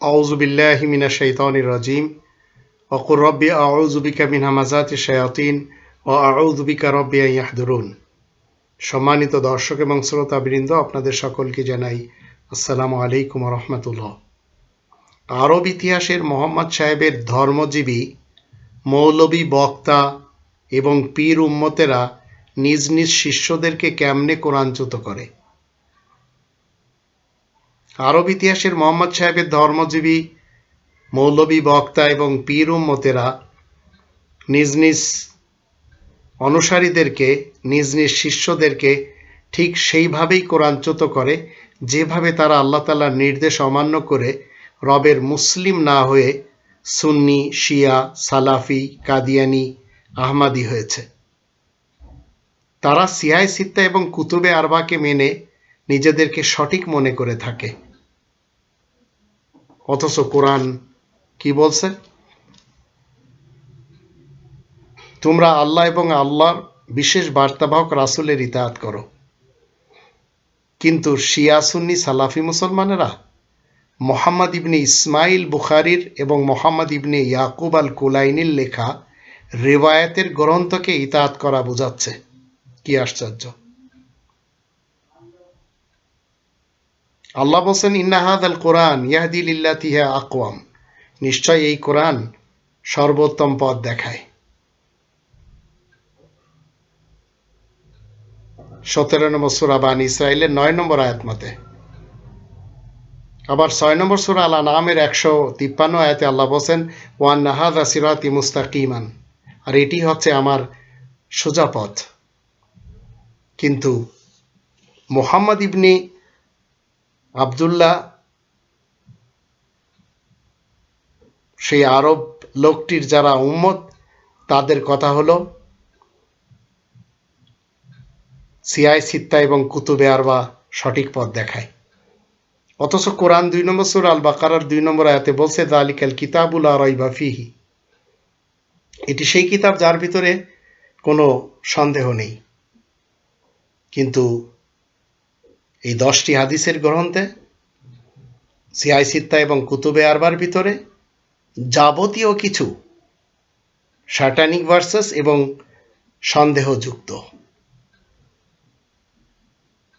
أعوذ بالله من الشيطان الرجيم وقل ربي أعوذ بك من همزات الشياطين وأعوذ بك ربي أن يحضرون সম্মানিত দর্শক এবং শ্রোতাবৃন্দ আপনাদের সকলকে জানাই আসসালামু আলাইকুম রহমতুল্লাহ আরব ইতিহাসের মোহাম্মদ সাহেবের ধর্মজীবী মৌলবী বক্তা এবং পীর উম্মতেরা নিজ নিজ শিষ্যদেরকে কেমনে কোরআনচ্যুত করে আরব ইতিহাসের মোহাম্মদ সাহেবের ধর্মজীবী, মৌলবী বক্তা এবং পীর উম্মতেরা নিজ নিজ অনুসারীদেরকে, নিজ নিজ শিষ্যদেরকে ঠিক সেইভাবেই কোরআনচ্যুত করে, যেভাবে তারা আল্লাহ তালার নির্দেশ অমান্য করে রবের মুসলিম না হয়ে সুন্নি, শিয়া, সালাফি, কাদিয়ানি, আহমাদি হয়েছে। তারা সিয়াই সিত্তা এবং কুতুবে আরবাকে মেনে নিজেদেরকে সঠিক মনে করে থাকে। অথচ কোরআন কি বলছে? তোমরা আল্লাহ এবং আল্লাহর বিশেষ বার্তাবাহক রাসুলের ইতাহাত করো। কিন্তু শিয়া সুন্নি সালাফি মুসলমানেরা মোহাম্মদ ইবনে ইসমাইল বুখারির এবং মোহাম্মদ ইবনে ইয়াকুব আল কুলাইনির লেখা রেওয়ায়তের গ্রন্থকে ইতাহাত করা বোঝাচ্ছে। কি আশ্চর্য! আল্লাহ বলছেন ইন্নাহাদ আল কোরআন ইয়াহদিল ইল্লাতিহা আকওয়াম। নিশ্চয় এই কোরআন সর্বোত্তম পথ দেখায়। সতেরো নম্বর সুরা বান ইসরায়েলের নয় নম্বর আয়াত মতে। আবার ছয় নম্বর সুরা আল্লাহ নামের একশো তিপ্পান্ন আয়াতে আল্লাহ বলছেন ওয়ান নাহাদ আসিরাতি মুস্তাকিমান। আর এটি হচ্ছে আমার সোজা পথ। কিন্তু মোহাম্মদ ইবনি আবদুল্লাহ, সেই আরব লোকটির যারা উম্মত, তাদের কথা হলো সিয়াই সিত্তা এবং কুতুবে আরবা সঠিক পথ দেখায়। অথচ কোরআন দুই নম্বর সুর আল বাকারার দুই নম্বর আয়াতে বলছে, দালিকাল কিতাবুল আর ফিহি। এটি সেই কিতাব যার ভিতরে কোনো সন্দেহ নেই। কিন্তু এই দশটি হাদিসের গ্রন্থে সিয়াই সিত্তা এবং কুতুবে আরবার ভিতরে যাবতীয় কিছু শাটানিক ভার্সেস এবং সন্দেহযুক্ত।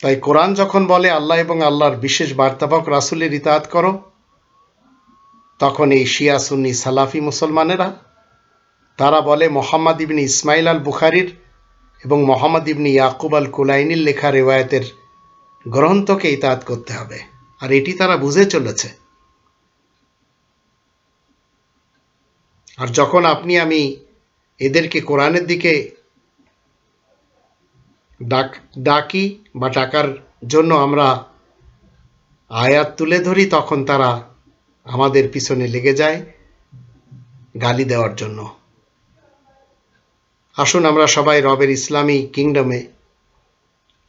তাই কোরআন যখন বলে, আল্লাহ এবং আল্লাহর বিশেষ বার্তাবক রাসুলের ইতাহাত করো, তখন এই শিয়া সুন্নি সালাফি মুসলমানেরা, তারা বলে, মোহাম্মদ ইবনি ইসমাইল আল বুখারির এবং মোহাম্মদ ইবনি ইয়াকুব আল কুলাইনির লেখা রেওয়ায়তের গ্রন্থকে ইতাহাত করতে হবে। আর এটি তারা বুঝে চলেছে। আর যখন আপনি, আমি এদেরকে কোরআনের দিকে ডাক, ডাকি বা ডাকার জন্য আমরা আয়াত তুলে ধরি, তখন তারা আমাদের পিছনে লেগে যায় গালি দেওয়ার জন্য। আসুন আমরা সবাই রবের ইসলামী কিংডমে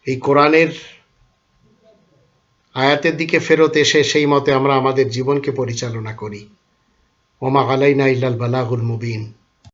এই কোরআনের আয়াতের দিকে ফেরত এসে সেই মতে আমরা আমাদের জীবনকে পরিচালনা করি। ওমা আলাইনা ইল্লাল বালাগুল মুবিন।